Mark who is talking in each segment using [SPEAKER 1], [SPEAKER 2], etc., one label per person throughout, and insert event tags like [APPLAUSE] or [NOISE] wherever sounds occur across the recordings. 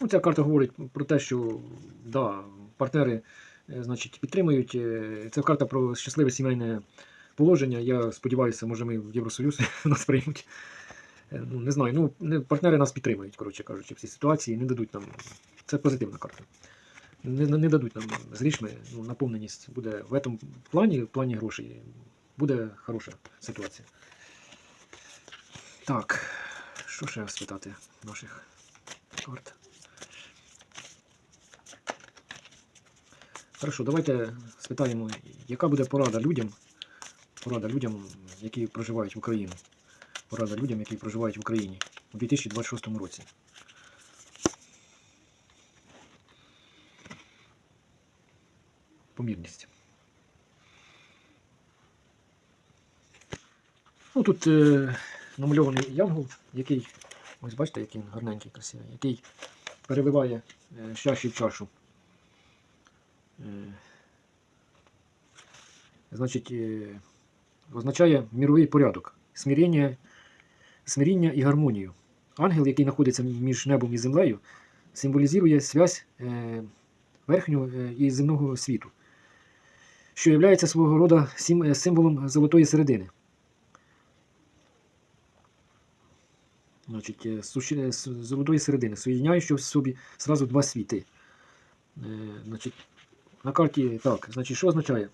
[SPEAKER 1] Ну, ця карта говорить про те, що да, партнери е, значить, підтримують. Е, Це карта про щасливе сімейне положення. Я сподіваюся, може ми в Євросоюз [LAUGHS] нас приймуть. Е, Ну, не знаю, ну партнери нас підтримують, коротше кажучи, в цій ситуації, не дадуть нам. Це позитивна карта. Не, не дадуть нам з грішми, ну, наповненість буде в цьому плані, в плані грошей, буде хороша ситуація. Так, що ще спитати наших карт? Хорошо, давайте спитаємо, яка буде порада людям, порада людям, які проживають в Україні. Порада людям, які проживають в Україні у 2026 році. Помірність. Ну, тут е, намальований янгол, який, ось бачите, який гарненький, красивий, який переливає е, чаші в чашу. Е, значить, е, означає міровий порядок, смирення, смиріння і гармонію. Ангел, який знаходиться між небом і землею, символізує связь е, верхнього і земного світу, що є свого роду символом золотої середини. Значить, золотої середини, соєдняючи в собі зразу два світи. Значить, на карті так, значить, що означає?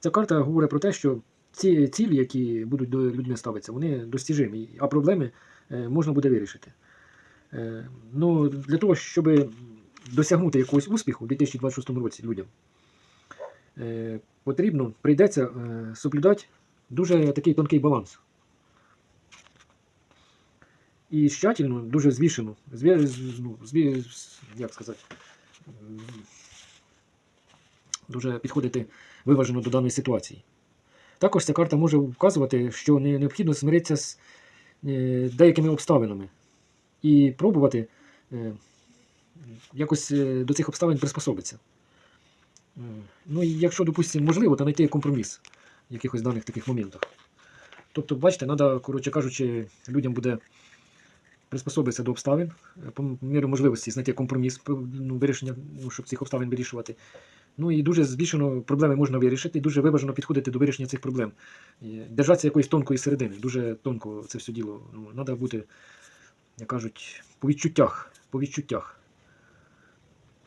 [SPEAKER 1] Ця карта говорить про те, що ці цілі, які будуть до людьми ставитися, вони достіжимі, а проблеми е, можна буде вирішити. Е, ну, для того, щоб досягнути якогось успіху у 2026 році людям, е, потрібно, прийдеться соблюдати дуже такий тонкий баланс. І тщательно, дуже звішено, зві, ну, зві, як сказати, дуже підходити виважено до даної ситуації. Також ця карта може вказувати, що необхідно змиритися з е, деякими обставинами і пробувати е, якось е, до цих обставин приспособитися. Ну і якщо, допустимо, можливо, то знайти компроміс в якихось даних таких моментах. Тобто, бачите, треба, коротше кажучи, людям буде приспособитися до обставин, по мірі можливості знайти компроміс, ну, вирішення, ну, щоб цих обставин вирішувати. Ну і дуже збільшено проблеми можна вирішити, дуже виважено підходити до вирішення цих проблем. Держатися якоїсь тонкої середини, дуже тонко це все діло. Ну, треба бути, як кажуть, по відчуттях, по відчуттях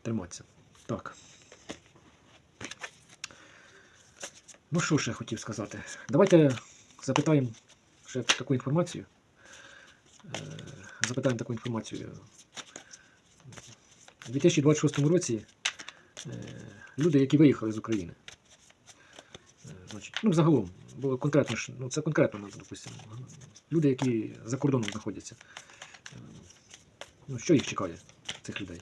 [SPEAKER 1] триматися. Так. Ну, що ще хотів сказати? Давайте запитаємо ще таку інформацію. Е, Запитаємо таку інформацію. У 2026 році люди, які виїхали з України. Е, Значить, ну, загалом, бо конкретно ну, це конкретно, допустимо, люди, які за кордоном знаходяться. Е, Ну, що їх чекає, цих людей?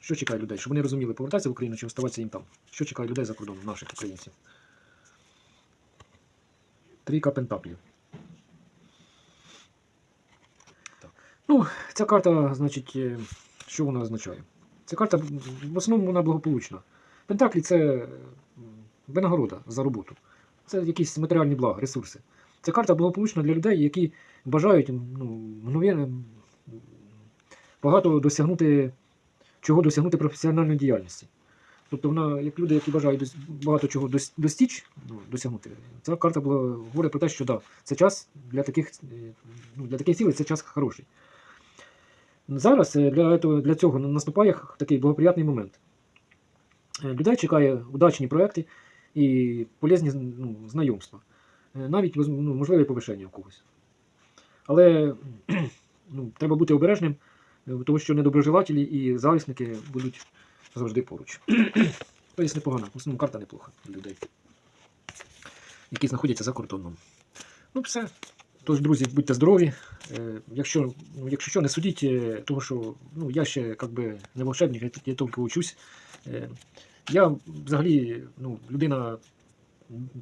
[SPEAKER 1] Що чекає людей? Щоб вони розуміли, повертатися в Україну чи оставатися їм там? Що чекає людей за кордоном, наших українців? Трійка пентаклів. Так. Ну, ця карта, значить, е, що вона означає? Ця карта в основному вона благополучна. Пентаклі це винагорода за роботу. Це якісь матеріальні блага, ресурси. Ця карта благополучна для людей, які бажають ну, багато досягнути, чого досягнути професіональної діяльності. Тобто вона, як люди, які бажають багато чого достіч, ну, досягнути, ця карта була, говорить про те, що да, це час для таких, е, ну, для таких цілей це час хороший. Зараз е, для, для цього наступає такий благоприятний момент. Е, Людей чекає удачні проекти і полезні ну, знайомства. Е, Навіть ну, можливе повишення у когось. Але [CLEARS THROAT] ну, треба бути обережним, тому що недоброжелателі і зависники будуть завжди поруч. [CLEARS THROAT] Тобто непогано. В основному карта неплоха для людей, які знаходяться за кордоном. Ну, все. Тож, друзі, будьте здорові. Е, Якщо, ну, якщо що, не судіть, е, тому що ну, я ще як би, не волшебник, я, я тільки учусь. Е, Я взагалі ну, людина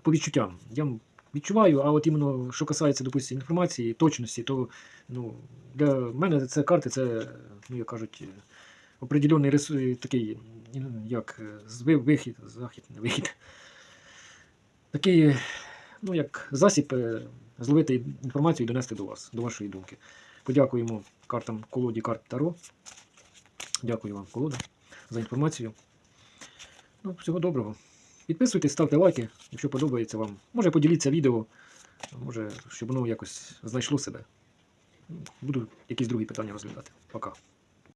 [SPEAKER 1] по відчуттям. Я відчуваю, а от іменно, що касається, допустим, інформації, точності, то ну, для мене це карти, це, ну, як кажуть, определений ресурс, такий, як вихід, захід, не вихід. Такий, ну, як засіб зловити інформацію і донести до вас, до вашої думки. Подякуємо картам колоді карт Таро. Дякую вам, колода, за інформацію. Ну, всього доброго. Підписуйтесь, ставте лайки, якщо подобається вам. Може поділіться відео, може, щоб воно якось знайшло себе. Буду якісь другі питання розглядати. Пока.